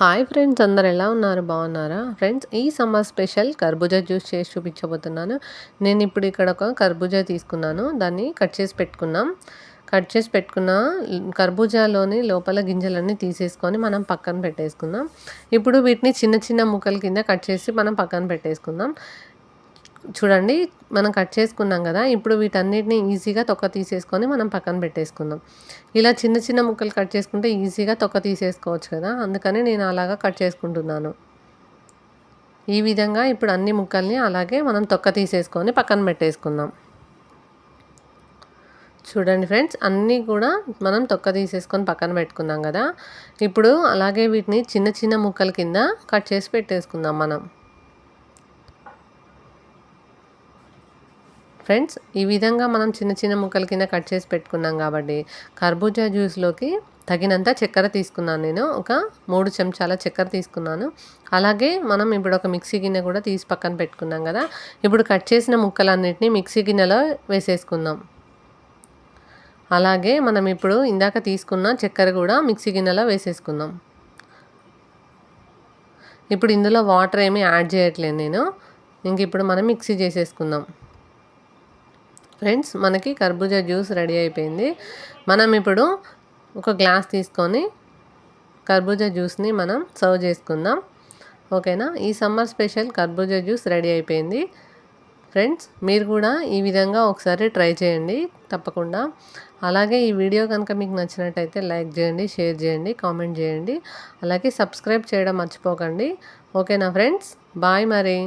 Hi friends అందరు ఎలా ఉన్నారు? బాగున్నారా? ఫ్రెండ్స్ ఈ సమ్మర్ స్పెషల్ కర్బూజా జ్యూస్ చేసి చూపించబోతున్నాను. నేను ఇప్పుడు ఇక్కడ ఒక కర్బూజా తీసుకున్నాను. దాన్ని కట్ చేసి పెట్టుకున్నాం కట్ చేసి పెట్టుకున్న కర్బూజాలోని లోపల గింజలన్నీ తీసేసుకొని మనం పక్కన పెట్టేసుకుందాం. ఇప్పుడు వీటిని చిన్న చిన్న ముక్కల కింద కట్ చేసి మనం పక్కన పెట్టేసుకుందాం. చూడండి మనం కట్ చేసుకున్నాం కదా ఇప్పుడు వీటన్నిటిని ఈజీగా తొక్క తీసేసుకొని మనం పక్కన పెట్టేసుకుందాం. ఇలా చిన్న చిన్న ముక్కలు కట్ చేసుకుంటే ఈజీగా తొక్క తీసేసుకోవచ్చు కదా అందుకని నేను అలాగా కట్ చేసుకుంటున్నాను. ఈ విధంగా ఇప్పుడు అన్ని ముక్కల్ని అలాగే మనం తొక్క తీసేసుకొని పక్కన పెట్టేసుకుందాం. చూడండి ఫ్రెండ్స్ అన్నీ కూడా మనం తొక్క తీసేసుకొని పక్కన పెట్టుకున్నాం కదా ఇప్పుడు అలాగే వీటిని చిన్న చిన్న ముక్కల కింద కట్ చేసి పెట్టేసుకుందాం మనం. ఫ్రెండ్స్ ఈ విధంగా మనం చిన్న చిన్న ముక్కల కింద కట్ చేసి పెట్టుకున్నాం కాబట్టి కర్బూజా జ్యూస్లోకి తగినంత చక్కెర తీసుకున్నాను నేను. ఒక మూడు చెంచాల చక్కెర తీసుకున్నాను. అలాగే మనం ఇప్పుడు ఒక మిక్సీ గిన్నె కూడా తీసి పక్కన పెట్టుకున్నాం కదా. ఇప్పుడు కట్ చేసిన ముక్కలన్నిటిని మిక్సీ గిన్నెలో వేసేసుకుందాం. అలాగే మనం ఇప్పుడు ఇందాక తీసుకున్న చక్కెర కూడా మిక్సీ గిన్నెలో వేసేసుకుందాం. ఇప్పుడు ఇందులో వాటర్ ఏమీ యాడ్ చేయట్లేదు నేను. ఇంక ఇప్పుడు మనం మిక్సీ చేసేసుకుందాం. ఫ్రెండ్స్ మనకి కర్బూజా జ్యూస్ రెడీ అయిపోయింది. మనం ఇప్పుడు ఒక గ్లాస్ తీసుకొని కర్బూజా జ్యూస్ని మనం సర్వ్ చేసుకుందాం. ఓకేనా? ఈ సమ్మర్ స్పెషల్ కర్బూజా జ్యూస్ రెడీ అయిపోయింది. ఫ్రెండ్స్ మీరు కూడా ఈ విధంగా ఒకసారి ట్రై చేయండి తప్పకుండా. అలాగే ఈ వీడియో కనుక మీకు నచ్చినట్టయితే లైక్ చేయండి షేర్ చేయండి కామెంట్ చేయండి. అలాగే సబ్స్క్రైబ్ చేయడం మర్చిపోకండి. ఓకేనా ఫ్రెండ్స్? బాయ్ మరి.